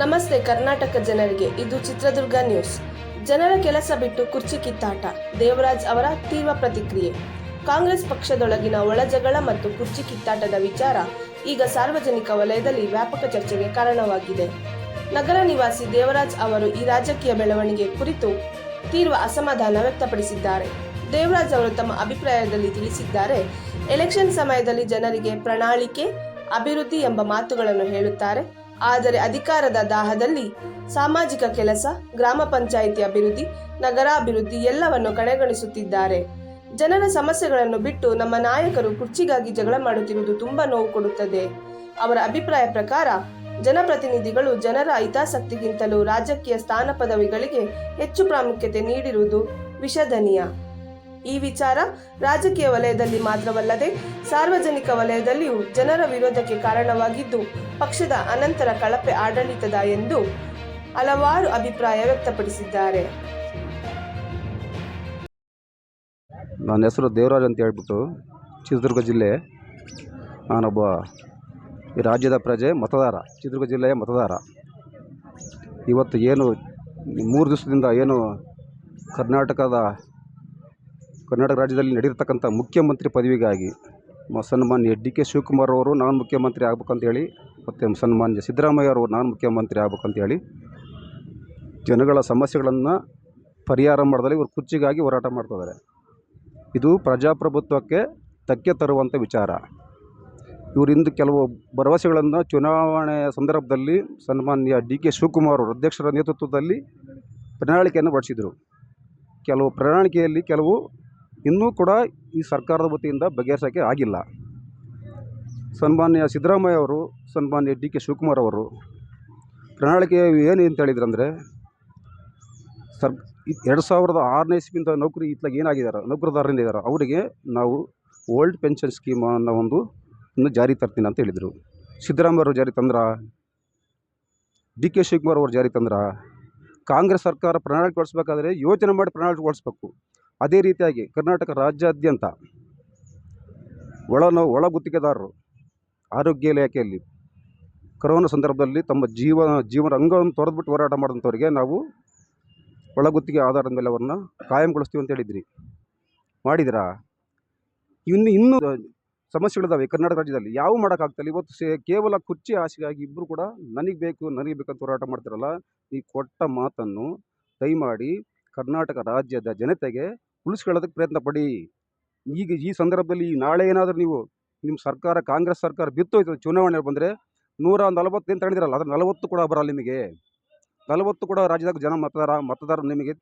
ನಮಸ್ತೆ ಕರ್ನಾಟಕ ಜನರಿಗೆ, ಇದು ಚಿತ್ರದುರ್ಗ ನ್ಯೂಸ್. ಜನರ ಕೆಲಸ ಬಿಟ್ಟು ಕುರ್ಚಿ ಕಿತ್ತಾಟ, ದೇವರಾಜ್ ಅವರ ತೀವ್ರ ಪ್ರತಿಕ್ರಿಯೆ. ಕಾಂಗ್ರೆಸ್ ಪಕ್ಷದೊಳಗಿನ ಒಳಜಗಳ ಮತ್ತು ಕುರ್ಚಿ ಕಿತ್ತಾಟದ ವಿಚಾರ ಈಗ ಸಾರ್ವಜನಿಕ ವಲಯದಲ್ಲಿ ವ್ಯಾಪಕ ಚರ್ಚೆಗೆ ಕಾರಣವಾಗಿದೆ. ನಗರ ನಿವಾಸಿ ದೇವರಾಜ್ ಅವರು ಈ ರಾಜಕೀಯ ಬೆಳವಣಿಗೆ ಕುರಿತು ತೀವ್ರ ಅಸಮಾಧಾನ ವ್ಯಕ್ತಪಡಿಸಿದ್ದಾರೆ. ದೇವರಾಜ್ ಅವರು ತಮ್ಮ ಅಭಿಪ್ರಾಯದಲ್ಲಿ ತಿಳಿಸಿದ್ದಾರೆ, ಎಲೆಕ್ಷನ್ ಸಮಯದಲ್ಲಿ ಜನರಿಗೆ ಪ್ರಣಾಳಿಕೆ, ಅಭಿವೃದ್ಧಿ ಎಂಬ ಮಾತುಗಳನ್ನು ಹೇಳುತ್ತಾರೆ. ಆದರೆ ಅಧಿಕಾರದ ದಾಹದಲ್ಲಿ ಸಾಮಾಜಿಕ ಕೆಲಸ, ಗ್ರಾಮ ಪಂಚಾಯಿತಿ ಅಭಿವೃದ್ಧಿ, ನಗರಾಭಿವೃದ್ಧಿ ಎಲ್ಲವನ್ನು ಕಡೆಗಣಿಸುತ್ತಿದ್ದಾರೆ. ಜನರ ಸಮಸ್ಯೆಗಳನ್ನು ಬಿಟ್ಟು ನಮ್ಮ ನಾಯಕರು ಕುರ್ಚಿಗಾಗಿ ಜಗಳ ಮಾಡುತ್ತಿರುವುದು ತುಂಬಾ ನೋವು ಕೊಡುತ್ತದೆ. ಅವರ ಅಭಿಪ್ರಾಯ ಪ್ರಕಾರ, ಜನಪ್ರತಿನಿಧಿಗಳು ಜನರ ಹಿತಾಸಕ್ತಿಗಿಂತಲೂ ರಾಜಕೀಯ ಸ್ಥಾನ ಪದವಿಗಳಿಗೆ ಹೆಚ್ಚು ಪ್ರಾಮುಖ್ಯತೆ ನೀಡಿರುವುದು ವಿಷದನೀಯ. ಈ ವಿಚಾರ ರಾಜಕೀಯ ವಲಯದಲ್ಲಿ ಮಾತ್ರವಲ್ಲದೆ ಸಾರ್ವಜನಿಕ ವಲಯದಲ್ಲಿಯೂ ಜನರ ವಿರೋಧಕ್ಕೆ ಕಾರಣವಾಗಿದ್ದು, ಪಕ್ಷದ ಅನಂತರ ಕಳಪೆ ಆಡಳಿತದ ಎಂದು ಹಲವಾರು ಅಭಿಪ್ರಾಯ ವ್ಯಕ್ತಪಡಿಸಿದ್ದಾರೆ. ನನ್ನ ಹೆಸರು ದೇವರಾಜ್ ಅಂತ ಹೇಳ್ಬಿಟ್ಟು ಚಿತ್ರದುರ್ಗ ಜಿಲ್ಲೆ ನಾನೊಬ್ಬ ರಾಜ್ಯದ ಪ್ರಜೆ, ಮತದಾರ, ಚಿತ್ರದುರ್ಗ ಜಿಲ್ಲೆಯ ಮತದಾರ. ಇವತ್ತು ಏನು, ಮೂರು ದಿವಸದಿಂದ ಏನು ಕರ್ನಾಟಕದ ಕರ್ನಾಟಕ ರಾಜ್ಯದಲ್ಲಿ ನಡೆಯಿರ್ತಕ್ಕಂಥ ಮುಖ್ಯಮಂತ್ರಿ ಪದವಿಗಾಗಿ ಸನ್ಮಾನ್ಯ ಡಿ ಕೆ ಶಿವಕುಮಾರ್ ಅವರು ನಾನು ಮುಖ್ಯಮಂತ್ರಿ ಆಗ್ಬೇಕಂತೇಳಿ ಮತ್ತು ಸನ್ಮಾನ್ಯ ಸಿದ್ದರಾಮಯ್ಯ ಅವರು ನಾನು ಮುಖ್ಯಮಂತ್ರಿ ಆಗ್ಬೇಕಂತೇಳಿ ಜನಗಳ ಸಮಸ್ಯೆಗಳನ್ನು ಪರಿಹಾರ ಮಾಡಿದಲ್ಲಿ ಇವರು ಕುರ್ಚಿಗಾಗಿ ಹೋರಾಟ ಮಾಡ್ತಿದ್ದಾರೆ ಇದು ಪ್ರಜಾಪ್ರಭುತ್ವಕ್ಕೆ ಧಕ್ಕೆ ತರುವಂಥ ವಿಚಾರ. ಇವರಿಂದ ಕೆಲವು ಭರವಸೆಗಳನ್ನು ಚುನಾವಣೆಯ ಸಂದರ್ಭದಲ್ಲಿ ಸನ್ಮಾನ್ಯ ಡಿ ಕೆ ಶಿವಕುಮಾರ್ ಅವರು ಅಧ್ಯಕ್ಷರ ನೇತೃತ್ವದಲ್ಲಿ ಪ್ರಣಾಳಿಕೆಯನ್ನು ಹೊರಡಿಸಿದರು. ಕೆಲವು ಪ್ರಣಾಳಿಕೆಯಲ್ಲಿ ಕೆಲವು ಇನ್ನೂ ಕೂಡ ಈ ಸರ್ಕಾರದ ವತಿಯಿಂದ ಬಗೆಹರಿಸೋಕ್ಕೆ ಆಗಿಲ್ಲ. ಸನ್ಮಾನ್ಯ ಸಿದ್ದರಾಮಯ್ಯ ಅವರು, ಸನ್ಮಾನ್ಯ ಡಿ ಕೆ ಶಿವಕುಮಾರ್ ಅವರು, ಪ್ರಣಾಳಿಕೆ ಏನು ಅಂತ ಹೇಳಿದ್ರಂದರೆ, ಸರ್ ಎರಡು ಸಾವಿರದ ಆರನೇ ಇಸ್ವಿಯಿಂದ ನೌಕರಿ ಇತ್ಲಾಗ ಏನಾಗಿದ್ದಾರೆ ನೌಕರದಾರರಿದ್ದಾರೆ ಅವರಿಗೆ ನಾವು ಓಲ್ಡ್ ಪೆನ್ಷನ್ ಸ್ಕೀಮ್ ಅನ್ನೋ ಒಂದು ಇನ್ನು ಜಾರಿ ತರ್ತೀನಿ ಅಂತ ಹೇಳಿದರು. ಸಿದ್ದರಾಮಯ್ಯ ಅವರು ಜಾರಿ ತಂದ್ರ? ಡಿ ಕೆ ಶಿವಕುಮಾರ್ ಅವರು ಜಾರಿ ತಂದ್ರ? ಕಾಂಗ್ರೆಸ್ ಸರ್ಕಾರ ಪ್ರಣಾಳಿಕೆ ಹೊಡಿಸ್ಬೇಕಾದ್ರೆ ಯೋಚನೆ ಮಾಡಿ ಪ್ರಣಾಳಿಕೆ ಹೊಡಿಸ್ಬೇಕು. ಅದೇ ರೀತಿಯಾಗಿ ಕರ್ನಾಟಕ ರಾಜ್ಯಾದ್ಯಂತ ಒಳ ಒಳ ಗುತ್ತಿಗೆದಾರರು ಆರೋಗ್ಯ ಇಲಾಖೆಯಲ್ಲಿ ಕರೋನಾ ಸಂದರ್ಭದಲ್ಲಿ ತಮ್ಮ ಜೀವ ಜೀವನ ಅಂಗವನ್ನು ತೊರೆದ್ಬಿಟ್ಟು ಹೋರಾಟ ಮಾಡಿದಂಥವ್ರಿಗೆ ನಾವು ಒಳಗುತ್ತಿಗೆ ಆಧಾರದ ಮೇಲೆ ಅವ್ರನ್ನ ಕಾಯಂಗೊಳಿಸ್ತೀವಿ ಅಂತ ಹೇಳಿದ್ರಿ. ಮಾಡಿದಿರಾ? ಇನ್ನು ಇನ್ನೂ ಸಮಸ್ಯೆಗಳಿದ್ದಾವೆ ಕರ್ನಾಟಕ ರಾಜ್ಯದಲ್ಲಿ. ಯಾವ ಮಾಡೋಕ್ಕಾಗ್ತಿಲ್ಲ. ಇವತ್ತು ಸೇ ಕೇವಲ ಕುರ್ಚಿ ಆಸೆಗಾಗಿ ಇಬ್ಬರು ಕೂಡ ನನಗೆ ಬೇಕು, ನನಗೆ ಬೇಕಂತ ಹೋರಾಟ ಮಾಡ್ತಿರಲ್ಲ. ಈ ಕೊಟ್ಟ ಮಾತನ್ನು ದಯಮಾಡಿ ಕರ್ನಾಟಕ ರಾಜ್ಯದ ಜನತೆಗೆ ಉಳಿಸ್ಕೊಳ್ಳೋದಕ್ಕೆ ಪ್ರಯತ್ನ ಪಡಿ. ಈಗ ಈ ಸಂದರ್ಭದಲ್ಲಿ ನಾಳೆ ಏನಾದರೂ ನೀವು ನಿಮ್ಮ ಸರ್ಕಾರ, ಕಾಂಗ್ರೆಸ್ ಸರ್ಕಾರ ಬಿತ್ತೋಯ್ತು, ಚುನಾವಣೆ ಬಂದರೆ ನೂರ ನಲವತ್ತೇನು ತಗೊಂಡಿರಲ್ಲ ಅದ್ರ ನಲವತ್ತು ಕೂಡ ಬರಲ್ಲ ನಿಮಗೆ. ನಲವತ್ತು ಕೂಡ ರಾಜ್ಯದಾಗ ಜನ ಮತದಾರ, ಮತದಾರರು ನಿಮಗೆ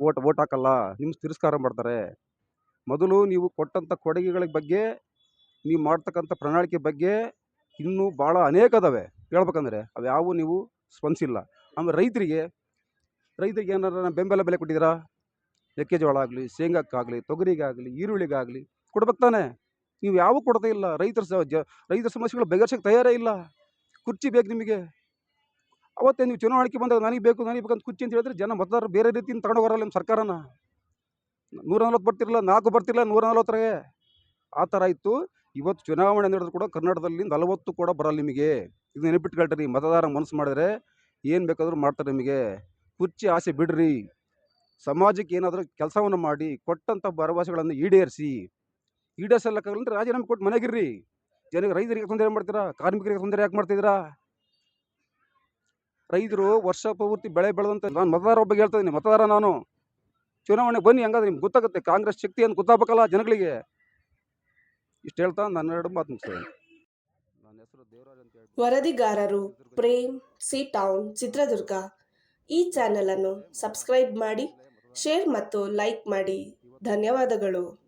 ಓಟ್ ಓಟ್ ಹಾಕಲ್ಲ ನಿಮ್ಮ ತಿರಸ್ಕಾರ ಮಾಡ್ತಾರೆ. ಮೊದಲು ನೀವು ಕೊಟ್ಟಂಥ ಕೊಡುಗೆಗಳ ಬಗ್ಗೆ, ನೀವು ಮಾಡ್ತಕ್ಕಂಥ ಪ್ರಣಾಳಿಕೆ ಬಗ್ಗೆ ಇನ್ನೂ ಭಾಳ ಅನೇಕ ಅದಾವೆ. ಹೇಳ್ಬೇಕಂದ್ರೆ ಅವು ಯಾವೂ ನೀವು ಸ್ಪಂದಿಸಿಲ್ಲ. ಆಮೇಲೆ ರೈತರಿಗೆ ರೈತರಿಗೆ ಏನಾರ ಬೆಂಬಲ ಬೆಲೆ ಕೊಟ್ಟಿದ್ದೀರಾ? ಮೆಕ್ಕೆಜೋಳ ಆಗಲಿ ಶೇಂಗಕ್ಕಾಗಲಿ, ತೊಗರಿಗಾಗಲಿ, ಈರುಳ್ಳಿಗಾಗಲಿ ಕೊಡ್ಬೇಕು ತಾನೆ? ನೀವು ಯಾವ ಕೊಡ್ತಾ ಇಲ್ಲ. ರೈತರ ಸ ಜ ರೈತರ ಸಮಸ್ಯೆಗಳು ಬಗೆಹರ್ಸೋಕ್ಕೆ ತಯಾರೇ ಇಲ್ಲ. ಕುರ್ಚಿ ಬೇಕು ನಿಮಗೆ. ಅವತ್ತೇ ನೀವು ಚುನಾವಣೆಗೆ ಬಂದಾಗ ನನಗೆ ಬೇಕು, ನನಗೆ ಬೇಕಂತ ಕುರ್ಚಿ ಅಂತ ಹೇಳಿದ್ರೆ ಜನ ಮತದಾರರು ಬೇರೆ ರೀತಿಯಿಂದ ತಗೊಂಡು ಹೋಗಲ್ಲ ನಿಮ್ಮ ಸರ್ಕಾರನ. ನೂರ ನಲ್ವತ್ತು ಬರ್ತಿರಲ್ಲ ನಾಲ್ಕು ಬರ್ತಿರಲ್ಲ ನೂರ ನಲ್ವತ್ತರಾಗೆ ಆ ಥರ ಇತ್ತು. ಇವತ್ತು ಚುನಾವಣೆ ನಡೆದ್ರು ಕೂಡ ಕರ್ನಾಟಕದಲ್ಲಿ ನಲವತ್ತು ಕೂಡ ಬರಲ್ಲ ನಿಮಗೆ. ಇದು ನೆನಪಿಟ್ಕೊಳ್ರಿ ಮತದಾರ ಮನಸ್ಸು ಮಾಡಿದ್ರೆ ಏನು ಬೇಕಾದರೂ ಮಾಡ್ತಾರೆ ನಿಮಗೆ. ಕುರ್ಚಿ ಆಸೆ ಬಿಡ್ರಿ. ಸಮಾಜಕ್ಕೆ ಏನಾದರೂ ಕೆಲಸವನ್ನು ಮಾಡಿ ಕೊಟ್ಟಂಥ ಭರವಸೆಗಳನ್ನು ಈಡೇರಿಸಿ ಈಡೇರಿಸಲ್ಲಕ್ಕಾಗಲ್ಲ ರಾಜೀನಾಮೆ ಕೊಟ್ಟು ಮನೆಗಿರ್ರಿ. ಜನಕ್ಕೆ ರೈತರಿಗೆ ತೊಂದರೆ ಮಾಡ್ತೀರಾ? ಕಾರ್ಮಿಕರಿಗೆ ತೊಂದರೆ ಯಾಕೆ ಮಾಡ್ತಿದ್ದೀರಾ? ರೈತರು ವರ್ಷ ಪೂರ್ತಿ ಬೆಳೆ ಬೆಳೆದಂತ ನಾನು ಮತದಾರ ಒಬ್ಬ ಹೇಳ್ತಾ ಇದ್ದೀನಿ ಮತದಾರ ನಾನು. ಚುನಾವಣೆ ಬನ್ನಿ ಹಂಗಾದ್ರೆ ನಿಮ್ಗೆ ಗೊತ್ತಾಗುತ್ತೆ ಕಾಂಗ್ರೆಸ್ ಶಕ್ತಿ ಅಂತ ಗೊತ್ತಾಗಬೇಕಲ್ಲ ಜನಗಳಿಗೆ. ಇಷ್ಟು ಹೇಳ್ತಾ ನನ್ನ ಎರಡು ಮಾತು ಮುಗಿಸ್ತೇನೆ. ವರದಿಗಾರರು ಪ್ರೇಮ್ ಸಿ ಟೌನ್ ಚಿತ್ರದುರ್ಗ. ಈ ಚಾನೆಲ್ ಅನ್ನು ಸಬ್ಸ್ಕ್ರೈಬ್ ಮಾಡಿ. ಶೇರ್ ಮತ್ತು ಲೈಕ್ ಮಾಡಿ. ಧನ್ಯವಾದಗಳು.